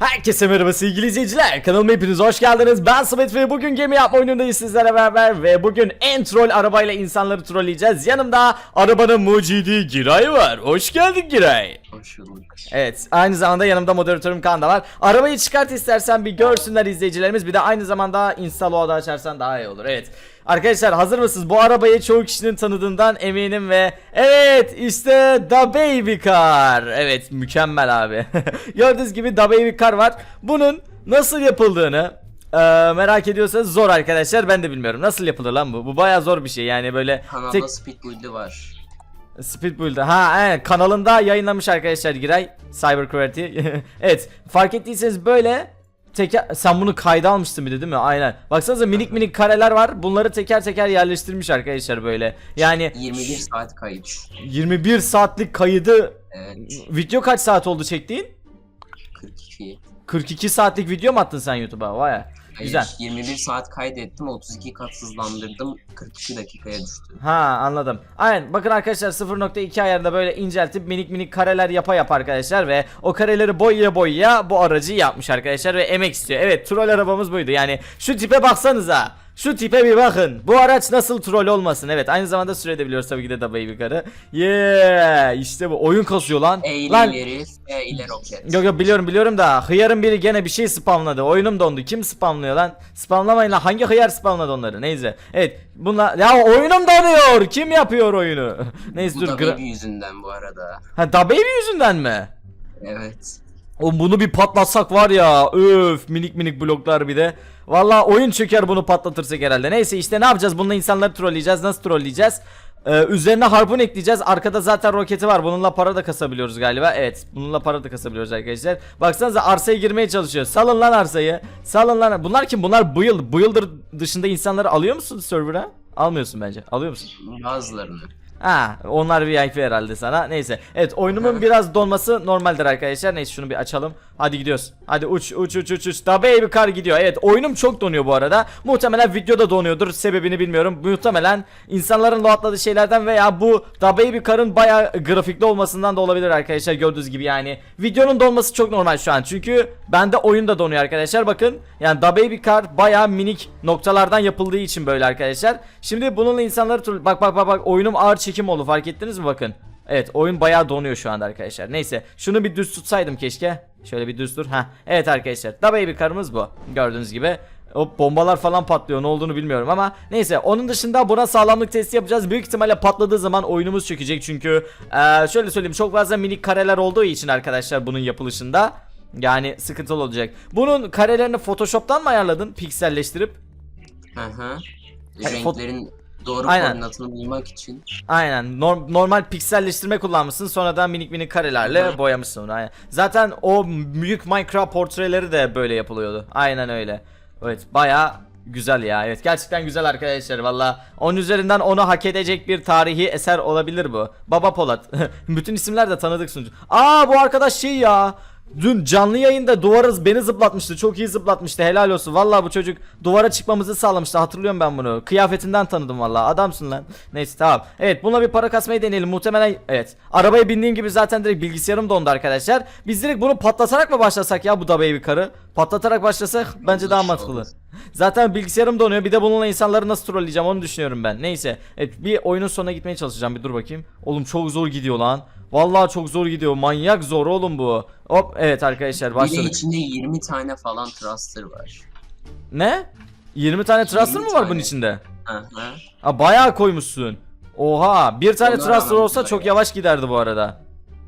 Herkese merhaba sevgili izleyiciler. Kanalıma hepiniz hoş geldiniz. Ben Samet ve bugün gemi yapma oyunundayız sizlerle beraber ve bugün en troll arabayla insanları trolleyeceğiz. Yanımda arabanın mucidi Giray var. Hoş geldin Giray. Hoş bulduk. Evet aynı zamanda yanımda moderatörüm Kaan da var. Arabayı çıkart istersen bir görsünler izleyicilerimiz. Bir de aynı zamanda install'u da açarsan daha iyi olur. Evet Arkadaşlar hazır mısınız? Bu arabayı çoğu kişinin tanıdığından eminim ve evet işte The Baby Car. Evet mükemmel abi. Gördüğünüz gibi The Baby Car var. Bunun nasıl yapıldığını e, merak ediyorsanız zor arkadaşlar. Ben de bilmiyorum. Nasıl yapılır lan bu? Bu baya zor bir şey. Yani böyle Kanalda tek speed build'i var. Speed Build'da. Ha evet kanalında yayınlamış arkadaşlar Giray Cyber Cruelty. evet fark ettiyseniz böyle teker sen bunu kayda almıştın bir de değil mi? Aynen. Baksanıza minik minik kareler var. Bunları teker teker yerleştirmiş arkadaşlar böyle. Yani 21 saat kayıt. 21 saatlik kaydı Evet. video kaç saat oldu çektiğin? 42. 42 saatlik video mu attın sen YouTube'a? Vay. Hayır, Güzel. 21 saat kaydettim 32 kat hızlandırdım 42 dakikaya düştü. Ha anladım. Aynen bakın arkadaşlar 0.2 ayarında böyle inceltip minik minik kareler yapa yap arkadaşlar ve o kareleri boyaya boyaya bu aracı yapmış arkadaşlar ve emek istiyor. Evet troll arabamız buydu yani şu tipe baksanıza. Şu tipe bir bakın. Bu araç nasıl troll olmasın? Evet aynı zamanda sürebiliyoruz tabii ki de da baby karı. Yeah işte bu oyun kasıyor lan. E ile Lan ileri, roket. Yok yok biliyorum biliyorum da hıyarın biri gene bir şey spamladı. Oyunum dondu. Kim spamlıyor lan? Spamlamayın lan. Hangi hıyar spamladı onları? Neyse. Evet. Bunlar ya oyunum donuyor. Kim yapıyor oyunu? Neyse Bu dur. baby yüzünden bu arada. Ha da baby yüzünden mi? Evet. O bunu bir patlatsak var ya. Öf minik minik bloklar bir de. Valla oyun çöker bunu patlatırsak herhalde. Neyse işte ne yapacağız? Bununla insanları trolleyeceğiz. Nasıl trolleyeceğiz? Ee, üzerine harpun ekleyeceğiz. Arkada zaten roketi var. Bununla para da kasabiliyoruz galiba. Evet. Bununla para da kasabiliyoruz arkadaşlar. Baksanıza arsaya girmeye çalışıyor. Salın lan arsayı. Salın lan. Bunlar kim? Bunlar build. Builder dışında insanları alıyor musun server'a? Almıyorsun bence. Alıyor musun? Bazılarını. Ha, onlar VIP herhalde sana. Neyse. Evet, oyunumun biraz donması normaldir arkadaşlar. Neyse şunu bir açalım. Hadi gidiyoruz. Hadi uç uç uç uç uç. Da baby car gidiyor. Evet, oyunum çok donuyor bu arada. Muhtemelen videoda donuyordur. Sebebini bilmiyorum. Muhtemelen insanların loadladığı şeylerden veya bu Da baby car'ın bayağı grafikli olmasından da olabilir arkadaşlar. Gördüğünüz gibi yani. Videonun donması çok normal şu an. Çünkü bende oyun da donuyor arkadaşlar. Bakın. Yani Da baby car bayağı minik noktalardan yapıldığı için böyle arkadaşlar. Şimdi bununla insanları bak bak bak bak oyunum ağır çekim oldu fark ettiniz mi bakın. Evet oyun bayağı donuyor şu anda arkadaşlar. Neyse şunu bir düz tutsaydım keşke. Şöyle bir düz dur. Ha. Evet arkadaşlar. Da baby karımız bu. Gördüğünüz gibi. Hop bombalar falan patlıyor ne olduğunu bilmiyorum ama neyse onun dışında buna sağlamlık testi yapacağız büyük ihtimalle patladığı zaman oyunumuz çökecek çünkü eee, şöyle söyleyeyim çok fazla minik kareler olduğu için arkadaşlar bunun yapılışında yani sıkıntılı olacak bunun karelerini photoshop'tan mı ayarladın pikselleştirip Hı hı. Fot- Renklerin doğru Aynen. koordinatını bulmak için. Aynen norm- normal pikselleştirme kullanmışsın sonradan minik minik karelerle hı. boyamışsın onu aynen. Zaten o büyük Minecraft portreleri de böyle yapılıyordu. Aynen öyle. Evet baya güzel ya. Evet gerçekten güzel arkadaşlar valla. 10 üzerinden onu hak edecek bir tarihi eser olabilir bu. Baba Polat. Bütün isimler de tanıdık sunucu. Aa bu arkadaş şey ya. Dün canlı yayında duvara beni zıplatmıştı. Çok iyi zıplatmıştı. Helal olsun. Vallahi bu çocuk duvara çıkmamızı sağlamıştı. Hatırlıyorum ben bunu. Kıyafetinden tanıdım vallahi. Adamsın lan. Neyse tamam. Evet bununla bir para kasmayı deneyelim. Muhtemelen evet. Arabaya bindiğim gibi zaten direkt bilgisayarım dondu arkadaşlar. Biz direkt bunu patlatarak mı başlasak ya bu da baby karı? Patlatarak başlasak bence daha mantıklı. Zaten bilgisayarım donuyor. Bir de bununla insanları nasıl trolleyeceğim onu düşünüyorum ben. Neyse. Evet bir oyunun sonuna gitmeye çalışacağım. Bir dur bakayım. Oğlum çok zor gidiyor lan. Vallahi çok zor gidiyor. Manyak zor oğlum bu. Hop evet arkadaşlar Bir de başladık. içinde 20 tane falan thruster var. Ne? 20 tane thruster 20 mı var bunun tane. içinde? Hı hı. Ha bayağı koymuşsun. Oha bir tane Ona thruster olsa bayağı. çok yavaş giderdi bu arada.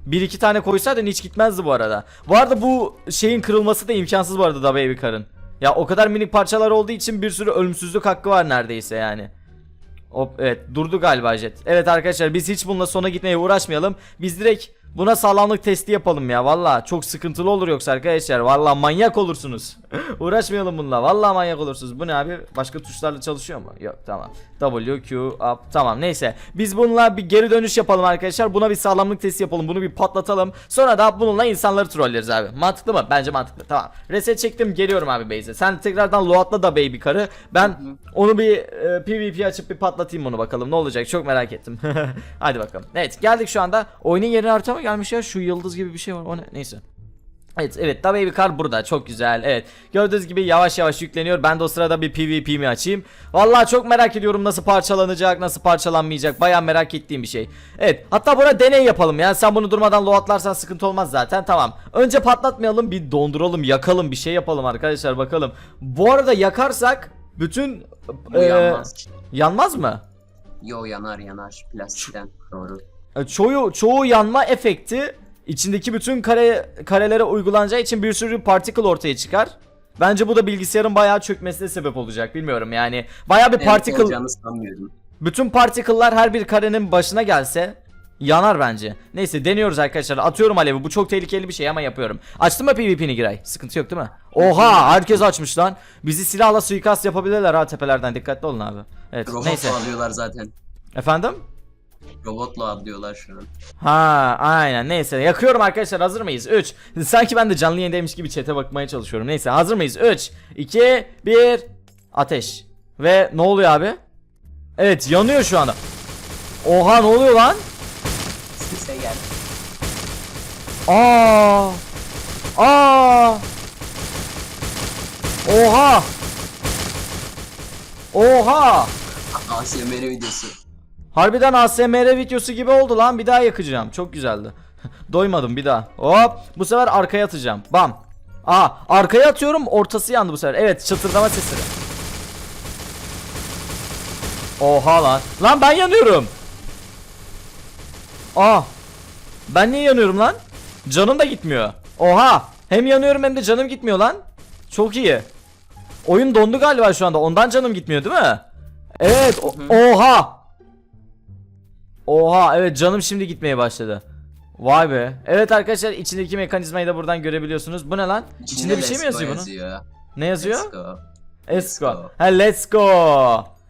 Bir iki tane koysaydın hiç gitmezdi bu arada. Bu arada bu şeyin kırılması da imkansız bu arada da baby karın. Ya o kadar minik parçalar olduğu için bir sürü ölümsüzlük hakkı var neredeyse yani. Hop evet durdu galiba jet. Evet arkadaşlar biz hiç bununla sona gitmeye uğraşmayalım. Biz direkt buna sağlamlık testi yapalım ya. Valla çok sıkıntılı olur yoksa arkadaşlar. Valla manyak olursunuz. Uğraşmayalım bununla. Valla manyak olursunuz. Bu ne abi? Başka tuşlarla çalışıyor mu? Yok tamam. W, Q, up. Tamam neyse. Biz bununla bir geri dönüş yapalım arkadaşlar. Buna bir sağlamlık testi yapalım. Bunu bir patlatalım. Sonra da bununla insanları trolleriz abi. Mantıklı mı? Bence mantıklı. Tamam. Reset çektim. Geliyorum abi base'e. Sen tekrardan loadla da baby karı. Ben onu bir e, PvP açıp bir patlatayım onu bakalım. Ne olacak? Çok merak ettim. Hadi bakalım. Evet geldik şu anda. Oyunun yerine harita mı gelmiş ya? Şu yıldız gibi bir şey var. O ne? Neyse. Evet evet. Da Baby Car burada. Çok güzel. Evet. Gördüğünüz gibi yavaş yavaş yükleniyor. Ben de o sırada bir PvP mi açayım? Vallahi çok merak ediyorum nasıl parçalanacak nasıl parçalanmayacak. Baya merak ettiğim bir şey. Evet. Hatta buna deney yapalım yani sen bunu durmadan loadlarsan sıkıntı olmaz zaten. Tamam. Önce patlatmayalım bir donduralım yakalım bir şey yapalım arkadaşlar. Bakalım. Bu arada yakarsak bütün Bu e, yanmaz. yanmaz mı? Yo yanar yanar. Plastikten. Doğru. E, Çoğu çoğu yanma efekti içindeki bütün kare karelere uygulanacağı için bir sürü particle ortaya çıkar. Bence bu da bilgisayarın bayağı çökmesine sebep olacak. Bilmiyorum yani. Bayağı bir Evet, particle sanmıyorum. bütün particle'lar her bir karenin başına gelse yanar bence. Neyse deniyoruz arkadaşlar. Atıyorum alevi. Bu çok tehlikeli bir şey ama yapıyorum. Açtın mı PvP'ni Giray? Sıkıntı yok değil mi? Oha herkes açmış lan. Bizi silahla suikast yapabilirler ha tepelerden. Dikkatli olun abi. Evet Robotla neyse. alıyorlar zaten. Efendim? Robotla atlıyorlar şu an. Ha aynen. Neyse yakıyorum arkadaşlar. Hazır mıyız? 3 Sanki ben de canlı yayındaymış gibi chat'e bakmaya çalışıyorum. Neyse hazır mıyız? 3 2 1 Ateş. Ve ne oluyor abi? Evet yanıyor şu anda. Oha ne oluyor lan? Sese gel. Aa! Aa! Oha! Oha! ASMR videosu. Harbiden ASMR videosu gibi oldu lan. Bir daha yakacağım. Çok güzeldi. Doymadım bir daha. Hop. Bu sefer arkaya atacağım. Bam. Aa arkaya atıyorum. Ortası yandı bu sefer. Evet çıtırdama sesleri. Oha lan. Lan ben yanıyorum. Aa ben niye yanıyorum lan? Canım da gitmiyor. Oha. Hem yanıyorum hem de canım gitmiyor lan. Çok iyi. Oyun dondu galiba şu anda. Ondan canım gitmiyor değil mi? Evet. Oha Oha evet canım şimdi gitmeye başladı. Vay be. Evet arkadaşlar içindeki mekanizmayı da buradan görebiliyorsunuz. Bu ne lan? İçinde bir şey mi yazıyor bunun? yazıyor. Ne yazıyor? Let's go. Let's go. Ha let's go.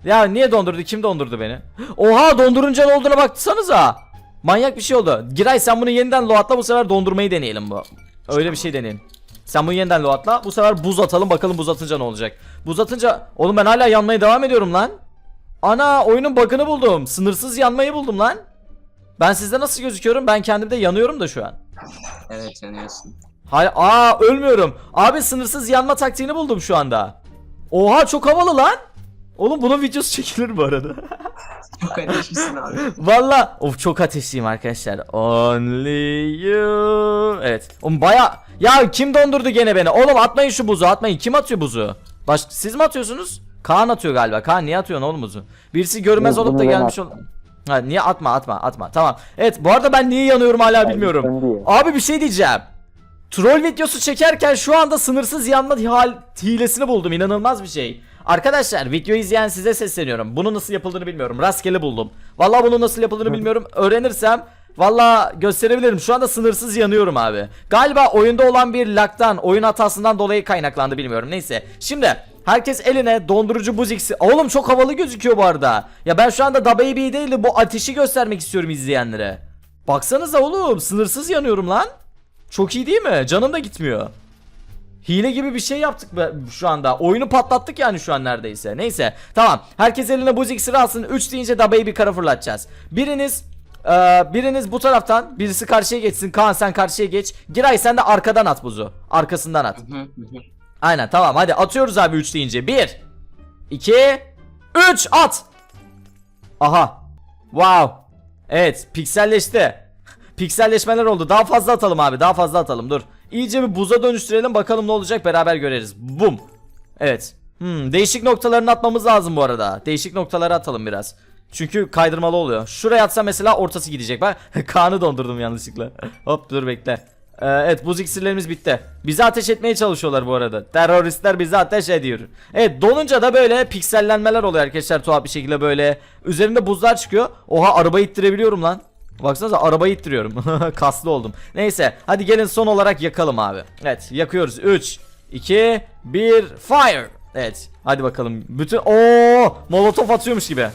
Ya niye dondurdu? Kim dondurdu beni? Oha dondurunca ne olduğuna baksanıza. Manyak bir şey oldu. Giray sen bunu yeniden loatla bu sefer dondurmayı deneyelim bu. Öyle bir şey deneyelim. Sen bunu yeniden loatla bu sefer buz atalım bakalım buz atınca ne olacak. Buz atınca oğlum ben hala yanmaya devam ediyorum lan. Ana oyunun bug'ını buldum. Sınırsız yanmayı buldum lan. Ben sizde nasıl gözüküyorum? Ben kendimde yanıyorum da şu an. Evet yanıyorsun. Hayır, aa ölmüyorum. Abi sınırsız yanma taktiğini buldum şu anda. Oha çok havalı lan. Oğlum bunun videosu çekilir bu arada. Çok ateşlisin abi. Valla of çok ateşliyim arkadaşlar. Only you. Evet. Oğlum baya ya kim dondurdu gene beni? Oğlum atmayın şu buzu atmayın. Kim atıyor buzu? Baş siz mi atıyorsunuz? Kaan atıyor galiba. Kaan niye atıyorsun oğlum buzu? Birisi görmez Yok, olup da gelmiş ol. Ha niye atma atma atma. Tamam. Evet bu arada ben niye yanıyorum hala bilmiyorum. Abi bir şey diyeceğim. Troll videosu çekerken şu anda sınırsız yanma hilesini buldum. İnanılmaz bir şey. Arkadaşlar videoyu izleyen size sesleniyorum. Bunu nasıl yapıldığını bilmiyorum. Rastgele buldum. Vallahi bunu nasıl yapıldığını bilmiyorum. Öğrenirsem Vallahi gösterebilirim. Şu anda sınırsız yanıyorum abi. Galiba oyunda olan bir lag'dan, oyun hatasından dolayı kaynaklandı bilmiyorum. Neyse. Şimdi herkes eline dondurucu buz iksiri. Oğlum çok havalı gözüküyor bu arada. Ya ben şu anda Da Baby değil de bu ateşi göstermek istiyorum izleyenlere. Baksanıza oğlum sınırsız yanıyorum lan. Çok iyi değil mi? Canım da gitmiyor. Hile gibi bir şey yaptık be şu anda. Oyunu patlattık yani şu an neredeyse. Neyse. Tamam. Herkes eline buz iksiri alsın. 3 deyince da baby kara fırlatacağız. Biriniz eee, biriniz bu taraftan birisi karşıya geçsin. Kaan sen karşıya geç. Giray sen de arkadan at buzu. Arkasından at. Aynen tamam hadi atıyoruz abi 3 deyince. 1 2 3 at. Aha. Wow. Evet pikselleşti. Pikselleşmeler oldu. Daha fazla atalım abi. Daha fazla atalım. Dur. İyice bir buza dönüştürelim. Bakalım ne olacak. Beraber göreriz. Bum. Evet. Hmm, değişik noktalarını atmamız lazım bu arada. Değişik noktaları atalım biraz. Çünkü kaydırmalı oluyor. Şuraya atsa mesela ortası gidecek. Bak Kaan'ı dondurdum yanlışlıkla. Hop dur bekle. Ee, evet buz iksirlerimiz bitti. Bizi ateş etmeye çalışıyorlar bu arada. Teröristler bizi ateş ediyor. Evet donunca da böyle piksellenmeler oluyor arkadaşlar tuhaf bir şekilde böyle. Üzerinde buzlar çıkıyor. Oha arabayı ittirebiliyorum lan. Baksanıza arabayı ittiriyorum. Kaslı oldum. Neyse hadi gelin son olarak yakalım abi. Evet yakıyoruz. 3, 2, 1 fire. Evet hadi bakalım. Bütün o molotof atıyormuş gibi.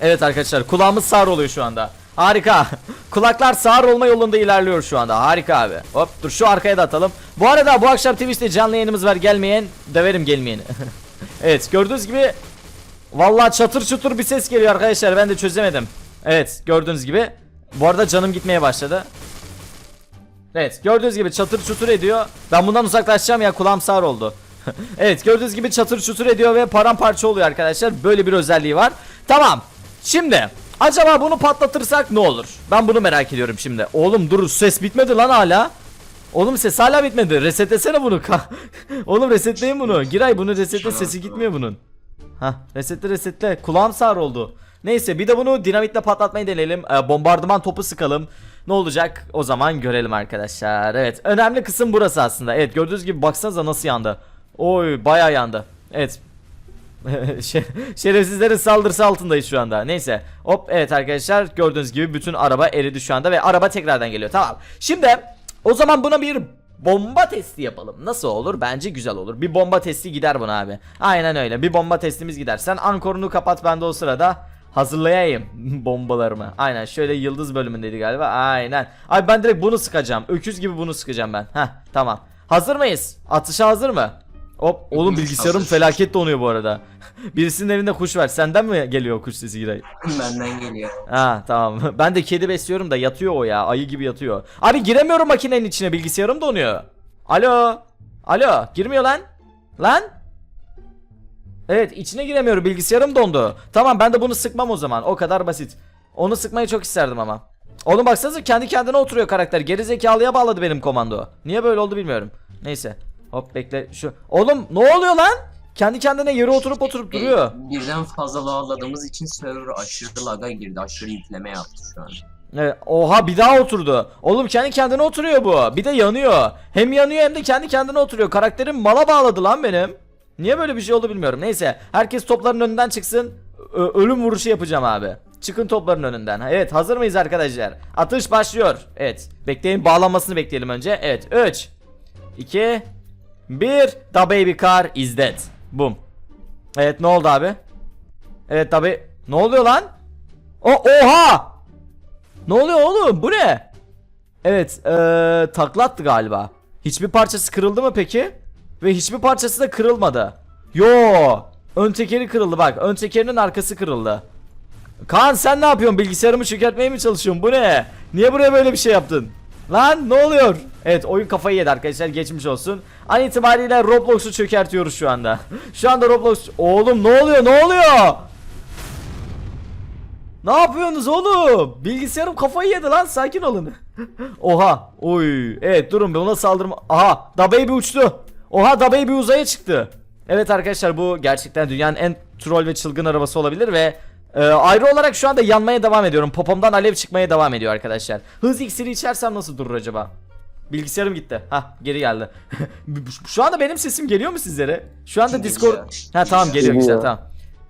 Evet arkadaşlar kulağımız sağır oluyor şu anda. Harika. Kulaklar sağır olma yolunda ilerliyor şu anda. Harika abi. Hop dur şu arkaya da atalım. Bu arada bu akşam Twitch'te canlı yayınımız var. Gelmeyen döverim gelmeyeni. evet gördüğünüz gibi Vallahi çatır çutur bir ses geliyor arkadaşlar. Ben de çözemedim. Evet gördüğünüz gibi. Bu arada canım gitmeye başladı. Evet gördüğünüz gibi çatır çutur ediyor. Ben bundan uzaklaşacağım ya kulağım sağır oldu. evet gördüğünüz gibi çatır çutur ediyor ve paramparça oluyor arkadaşlar. Böyle bir özelliği var. Tamam. Şimdi acaba bunu patlatırsak ne olur? Ben bunu merak ediyorum şimdi. Oğlum dur ses bitmedi lan hala. Oğlum ses hala bitmedi. Resetlesene bunu. Oğlum resetleyin bunu. Giray bunu resetle sesi gitmiyor bunun. Hah resetle resetle. Kulağım sağır oldu. Neyse bir de bunu dinamitle patlatmayı deneyelim. Ee, bombardıman topu sıkalım. Ne olacak o zaman görelim arkadaşlar. Evet önemli kısım burası aslında. Evet gördüğünüz gibi baksanıza nasıl yandı. Oy bayağı yandı. Evet Şerefsizlerin saldırısı altındayız şu anda. Neyse. Hop evet arkadaşlar gördüğünüz gibi bütün araba eridi şu anda ve araba tekrardan geliyor. Tamam. Şimdi o zaman buna bir bomba testi yapalım. Nasıl olur? Bence güzel olur. Bir bomba testi gider buna abi. Aynen öyle. Bir bomba testimiz gider. Sen ankorunu kapat ben de o sırada hazırlayayım bombalarımı. Aynen şöyle yıldız bölümündeydi galiba. Aynen. Abi ben direkt bunu sıkacağım. Öküz gibi bunu sıkacağım ben. Heh tamam. Hazır mıyız? Atışa hazır mı? Hop oğlum bilgisayarım felaket donuyor bu arada. Birisinin evinde kuş var. Senden mi geliyor o kuş sesi Giray? Benden geliyor. Ha tamam. Ben de kedi besliyorum da yatıyor o ya. Ayı gibi yatıyor. Abi giremiyorum makinenin içine. Bilgisayarım donuyor. Alo. Alo. Girmiyor lan. Lan. Evet içine giremiyorum. Bilgisayarım dondu. Tamam ben de bunu sıkmam o zaman. O kadar basit. Onu sıkmayı çok isterdim ama. Oğlum baksanıza kendi kendine oturuyor karakter. Geri zekalıya bağladı benim komando. Niye böyle oldu bilmiyorum. Neyse. Hop bekle şu. Oğlum ne oluyor lan? Kendi kendine yere oturup oturup duruyor. Birden fazla lağladığımız için server aşırı laga girdi. Aşırı yükleme yaptı şu an. Evet, oha bir daha oturdu. Oğlum kendi kendine oturuyor bu. Bir de yanıyor. Hem yanıyor hem de kendi kendine oturuyor. Karakterim mala bağladı lan benim. Niye böyle bir şey oldu bilmiyorum. Neyse herkes topların önünden çıksın. Ö- ölüm vuruşu yapacağım abi. Çıkın topların önünden. Evet hazır mıyız arkadaşlar? Atış başlıyor. Evet. Bekleyin bağlanmasını bekleyelim önce. Evet 3 2 1 The baby car is dead. Boom. Evet ne oldu abi? Evet tabi. Ne oluyor lan? O oha! Ne oluyor oğlum? Bu ne? Evet, eee taklattı galiba. Hiçbir parçası kırıldı mı peki? Ve hiçbir parçası da kırılmadı. Yo! Ön tekeri kırıldı bak. Ön tekerinin arkası kırıldı. Kaan sen ne yapıyorsun? Bilgisayarımı çökertmeye mi çalışıyorsun? Bu ne? Niye buraya böyle bir şey yaptın? Lan ne oluyor? Evet oyun kafayı yedi arkadaşlar geçmiş olsun. An itibariyle Roblox'u çökertiyoruz şu anda. şu anda Roblox... Oğlum ne oluyor ne oluyor? Ne yapıyorsunuz oğlum? Bilgisayarım kafayı yedi lan sakin olun. Oha. Oy. Evet durun ona saldırma. Aha. Da Baby uçtu. Oha Da Baby uzaya çıktı. Evet arkadaşlar bu gerçekten dünyanın en troll ve çılgın arabası olabilir ve e, ayrı olarak şu anda yanmaya devam ediyorum. Popomdan alev çıkmaya devam ediyor arkadaşlar. Hız iksiri içersem nasıl durur acaba? Bilgisayarım gitti. Ha geri geldi. şu anda benim sesim geliyor mu sizlere? Şu anda. Discord... Ha tamam geliyor güzel tamam.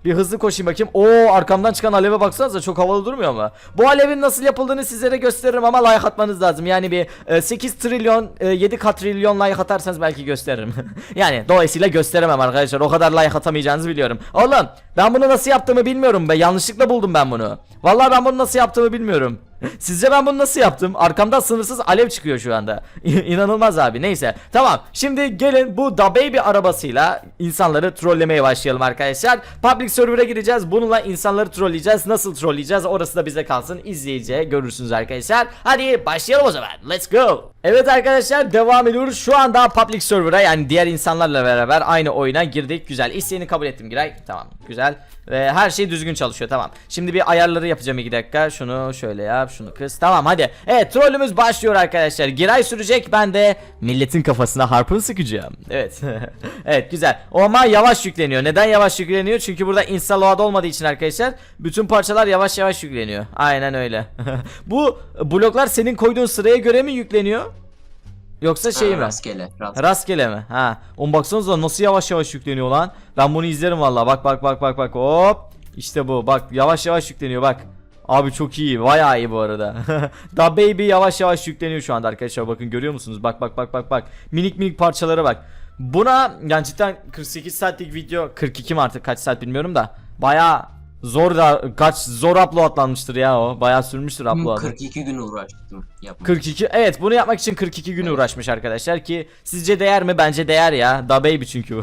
Bir hızlı koşayım bakayım. Oo arkamdan çıkan aleve baksanıza çok havalı durmuyor mu? Bu alevin nasıl yapıldığını sizlere gösteririm ama like atmanız lazım. Yani bir e, 8 trilyon e, 7 katrilyon like atarsanız belki gösteririm. yani dolayısıyla gösteremem arkadaşlar. O kadar like atamayacağınızı biliyorum. Oğlum ben bunu nasıl yaptığımı bilmiyorum be. Yanlışlıkla buldum ben bunu. Vallahi ben bunu nasıl yaptığımı bilmiyorum. Sizce ben bunu nasıl yaptım? Arkamdan sınırsız alev çıkıyor şu anda. İnanılmaz abi. Neyse. Tamam. Şimdi gelin bu Da Baby arabasıyla insanları trollemeye başlayalım arkadaşlar. Public server'a gireceğiz. Bununla insanları trolleyeceğiz. Nasıl trolleyeceğiz? Orası da bize kalsın. İzleyince görürsünüz arkadaşlar. Hadi başlayalım o zaman. Let's go. Evet arkadaşlar devam ediyoruz. Şu anda public server'a yani diğer insanlarla beraber aynı oyuna girdik. Güzel. İsteğini kabul ettim Giray. Tamam. Güzel. Ve her şey düzgün çalışıyor. Tamam. Şimdi bir ayarları yapacağım 2 dakika. Şunu şöyle yap. Şunu kıs. Tamam hadi. Evet trollümüz başlıyor arkadaşlar. Giray sürecek. Ben de milletin kafasına harpın sıkacağım. Evet. evet güzel. Ama yavaş yükleniyor. Neden yavaş yükleniyor? Çünkü burada install olmadığı için arkadaşlar bütün parçalar yavaş yavaş yükleniyor. Aynen öyle. Bu bloklar senin koyduğun sıraya göre mi yükleniyor? Yoksa şey Ha, mi? Rastgele. Rastgele. Rastgele mi? Ha. On baksanıza nasıl yavaş yavaş yükleniyor lan. Ben bunu izlerim valla. Bak bak bak bak bak. Hop. İşte bu. Bak yavaş yavaş yükleniyor bak. Abi çok iyi. Bayağı iyi bu arada. da baby yavaş yavaş yükleniyor şu anda arkadaşlar. Bakın görüyor musunuz? Bak bak bak bak bak. Minik minik parçalara bak. Buna yani cidden 48 saatlik video 42 mi artık kaç saat bilmiyorum da. Bayağı zor da kaç zor uploadlanmıştır ya o. Bayağı sürmüştür Tüm upload'ı. 42 gün uğraştım. Yapmak. 42 evet bunu yapmak için 42 gün uğraşmış arkadaşlar ki sizce değer mi? Bence değer ya. Da baby çünkü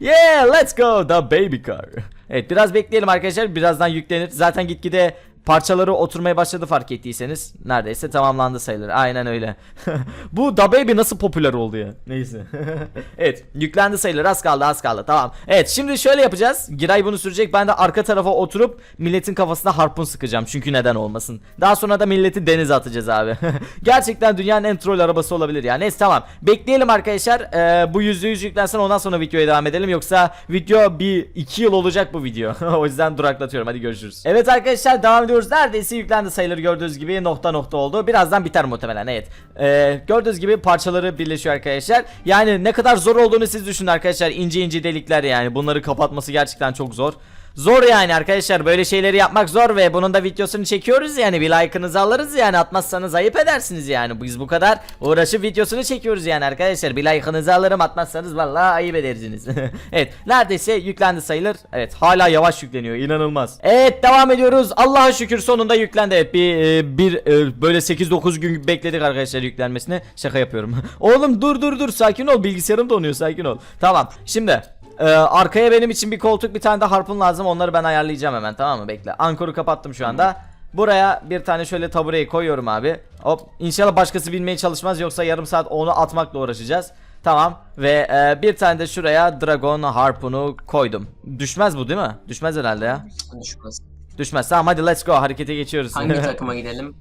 yeah let's go the baby car. Evet biraz bekleyelim arkadaşlar birazdan yüklenir. Zaten gitgide parçaları oturmaya başladı fark ettiyseniz. Neredeyse tamamlandı sayılır. Aynen öyle. Bu Da Baby nasıl popüler oldu ya? Neyse. evet yüklendi sayılır. Az kaldı az kaldı. Tamam. Evet şimdi şöyle yapacağız. Giray bunu sürecek. Ben de arka tarafa oturup milletin kafasına harpun sıkacağım. Çünkü neden olmasın. Daha sonra da milleti denize atacağız abi. Gerçekten dünyanın en troll arabası olabilir ya. Neyse tamam. Bekleyelim arkadaşlar. Ee, bu yüzde yüz yüklensin ondan sonra videoya devam edelim. Yoksa video bir iki yıl olacak bu video. o yüzden duraklatıyorum. Hadi görüşürüz. Evet arkadaşlar devam ediyoruz. Neredeyse yüklendi sayılır gördüğünüz gibi nokta nokta oldu. Birazdan biter muhtemelen evet. Ee, gördüğünüz gibi parçaları birleşiyor arkadaşlar. Yani ne kadar zor olduğunu siz düşünün arkadaşlar. İnce ince delikler yani. Bunları kapatması gerçekten çok zor. Zor yani arkadaşlar böyle şeyleri yapmak zor ve bunun da videosunu çekiyoruz yani bir like'ınızı alırız yani atmazsanız ayıp edersiniz yani. Biz bu kadar uğraşıp videosunu çekiyoruz yani arkadaşlar. Bir like'ınızı alırım atmazsanız vallahi ayıp edersiniz. Evet neredeyse yüklendi sayılır. Evet hala yavaş yükleniyor inanılmaz. Evet devam ediyoruz. Allah'a şükür sonunda yüklendi. Evet bir, e, bir e, böyle 8-9 gün bekledik arkadaşlar yüklenmesini. Şaka yapıyorum. Oğlum dur dur dur. Sakin ol bilgisayarım donuyor sakin ol. Tamam şimdi ee, arkaya benim için bir koltuk bir tane de harpun lazım. Onları ben ayarlayacağım hemen tamam mı? Bekle. Ankoru kapattım şu anda. Buraya bir tane şöyle tabureyi koyuyorum abi. Hop. İnşallah başkası bilmeye çalışmaz yoksa yarım saat onu atmakla uğraşacağız. Tamam. Ve e, bir tane de şuraya dragon harpunu koydum. Düşmez bu değil mi? Düşmez herhalde ya. Düşmez. Düşmez. Tamam hadi let's go. Harekete geçiyoruz. Hangi takıma gidelim?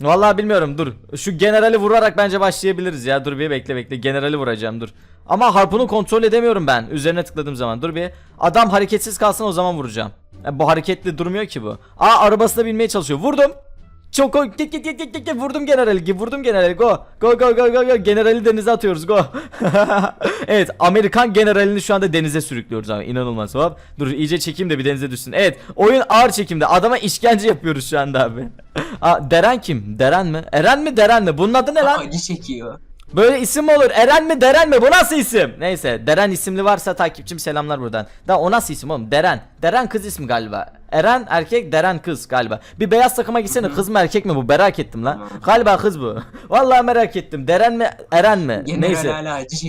Vallahi bilmiyorum dur. Şu generali vurarak bence başlayabiliriz ya. Dur bir bekle bekle. Generali vuracağım dur. Ama harpunu kontrol edemiyorum ben. Üzerine tıkladığım zaman. Dur bir. Adam hareketsiz kalsın o zaman vuracağım. E, bu hareketli durmuyor ki bu. Aa arabasına binmeye çalışıyor. Vurdum. Çok go git git git git git git. Vurdum generali. Vurdum generali. Go. Go go go go go. Generali denize atıyoruz. Go. Evet Amerikan generalini şu anda denize sürüklüyoruz abi. İnanılmaz hop. Dur iyice çekeyim de bir denize düşsün. Evet oyun ağır çekimde. Adama işkence yapıyoruz şu anda abi. Aa, Deren kim? Deren mi? Eren mi? Deren mi? Bunun adı ne lan? Acı çekiyor. Böyle isim mi olur? Eren mi Deren mi? Bu nasıl isim? Neyse Deren isimli varsa takipçim selamlar buradan. Da o nasıl isim oğlum? Deren. Deren kız ismi galiba. Eren erkek Deren kız galiba. Bir beyaz takıma gitsene kız mı erkek mi bu? Merak ettim lan. Galiba kız bu. Vallahi merak ettim. Deren mi Eren mi? General Neyse. hala acı.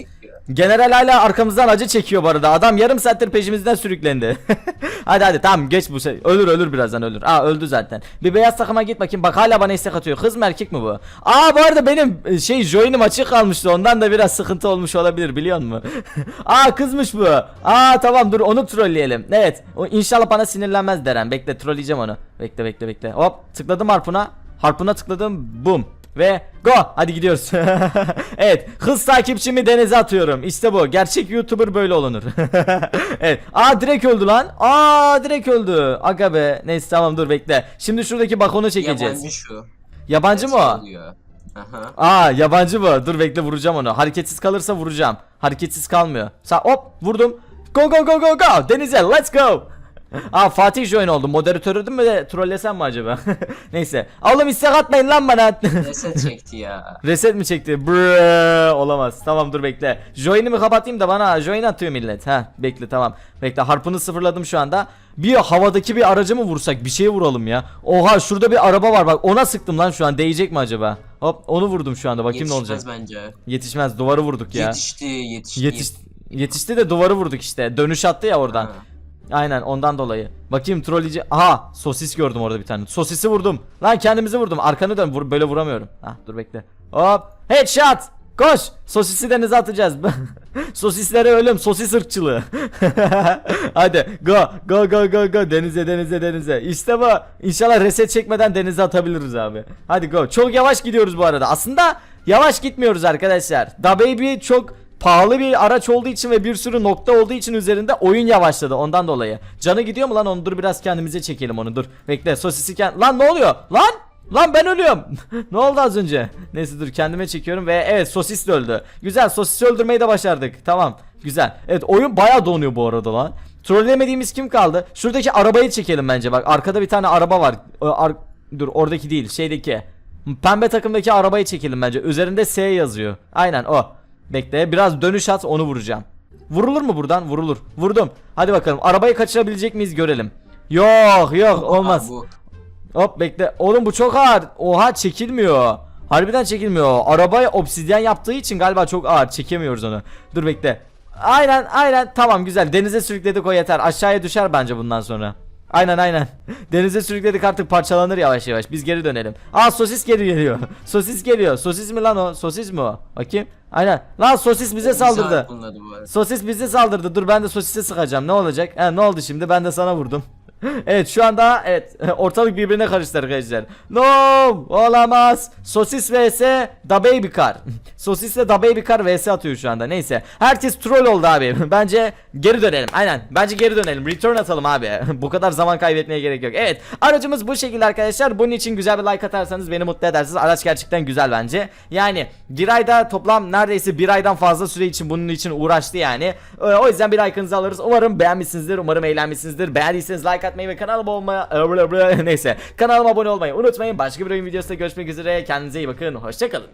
General hala arkamızdan acı çekiyor bu arada. Adam yarım saattir peşimizden sürüklendi. hadi hadi tamam geç bu şey. Ölür ölür birazdan ölür. Aa öldü zaten. Bir beyaz takıma git bakayım. Bak hala bana istek atıyor. Kız mı erkek mi bu? Aa bu arada benim e, şey join'im açık kalmıştı. Ondan da biraz sıkıntı olmuş olabilir biliyor musun? Aa kızmış bu. Aa tamam dur onu trolleyelim. Evet. O inşallah bana sinirlenmez Deren. Bekle trolleyeceğim onu. Bekle bekle bekle. Hop tıkladım harpuna. Harpuna tıkladım. Bum. Ve go hadi gidiyoruz. evet hız takipçimi denize atıyorum. İşte bu. Gerçek YouTuber böyle olunur. evet. Aa direkt öldü lan. Aa direkt öldü. Aga be. Neyse tamam dur bekle. Şimdi şuradaki bakonu çekeceğiz. Yabancı şu. Yabancı mı o? Oluyor. Aha. Aa yabancı mı? Dur bekle vuracağım onu. Hareketsiz kalırsa vuracağım. Hareketsiz kalmıyor. Sa hop vurdum. Go go go go go. Denize let's go. Aa Fatih join oldu. Moderatörü mü de trollesem mi acaba? Neyse. Oğlum istek atmayın lan bana. Reset çekti ya. Reset mi çekti? Brrr, olamaz. Tamam dur bekle. Join'i mi kapatayım da bana join atıyor millet. Ha bekle tamam. Bekle harpını sıfırladım şu anda. Bir havadaki bir aracı mı vursak? Bir şeye vuralım ya. Oha şurada bir araba var bak. Ona sıktım lan şu an. Değecek mi acaba? Hop onu vurdum şu anda. Bakayım ne olacak. Yetişmez bence. Yetişmez. Duvarı vurduk ya. Yetişti, yetişti. Yetiş yetişti de duvarı vurduk işte. Dönüş attı ya oradan. Ha. Aynen ondan dolayı. Bakayım trolleyece. Aha sosis gördüm orada bir tane. Sosisi vurdum. Lan kendimizi vurdum. Arkanı dön. Vur, böyle vuramıyorum. Ah dur bekle. Hop. Headshot. Koş. Sosisi denize atacağız. Sosislere ölüm. Sosis ırkçılığı. Hadi go go go go go denize denize denize. İşte bu. İnşallah reset çekmeden denize atabiliriz abi. Hadi go. Çok yavaş gidiyoruz bu arada. Aslında yavaş gitmiyoruz arkadaşlar. Da Baby çok pahalı bir araç olduğu için ve bir sürü nokta olduğu için üzerinde oyun yavaşladı ondan dolayı. Canı gidiyor mu lan onu dur biraz kendimize çekelim onu dur. Bekle sosisi kend... Lan ne oluyor? Lan! Lan ben ölüyorum. ne oldu az önce? Neyse dur kendime çekiyorum ve evet sosis de öldü. Güzel sosisi öldürmeyi de başardık. Tamam güzel. Evet oyun baya donuyor bu arada lan. Trollemediğimiz kim kaldı? Şuradaki arabayı çekelim bence bak. Arkada bir tane araba var. Ar- dur oradaki değil şeydeki. Pembe takımdaki arabayı çekelim bence. Üzerinde S yazıyor. Aynen o. Bekle biraz dönüş at onu vuracağım. Vurulur mu buradan? Vurulur. Vurdum. Hadi bakalım. Arabayı kaçırabilecek miyiz görelim. Yok yok olmaz. Hop bekle. Oğlum bu çok ağır. Oha çekilmiyor. Harbiden çekilmiyor. Arabayı obsidyen yaptığı için galiba çok ağır. Çekemiyoruz onu. Dur bekle. Aynen aynen tamam güzel. Denize sürükledik o yeter. Aşağıya düşer bence bundan sonra. Aynen aynen. Denize sürükledik artık parçalanır yavaş yavaş. Biz geri dönelim. Aa sosis geri geliyor. sosis geliyor. Sosis mi lan o? Sosis mi o? Bakayım. Aynen. Lan sosis bize saldırdı. Sosis bize saldırdı. Dur ben de sosise sıkacağım. Ne olacak? He, ne oldu şimdi? Ben de sana vurdum. evet şu anda evet ortalık birbirine karıştı arkadaşlar. No olamaz. Sosis vs Da Baby Car. Sosisle Da Baby Car vs atıyor şu anda. Neyse. Herkes troll oldu abi. Bence geri dönelim. Aynen. Bence geri dönelim. Return atalım abi. bu kadar zaman kaybetmeye gerek yok. Evet. Aracımız bu şekilde arkadaşlar. Bunun için güzel bir like atarsanız beni mutlu edersiniz. Araç gerçekten güzel bence. Yani bir ayda toplam neredeyse bir aydan fazla süre için bunun için uğraştı yani. Ee, O yüzden bir like'ınızı alırız. Umarım beğenmişsinizdir. Umarım eğlenmişsinizdir. Beğendiyseniz like atmayı ve kanalıma olmayı neyse kanalıma abone olmayı unutmayın. Başka bir oyun videosunda görüşmek üzere. Kendinize iyi bakın. Hoşçakalın.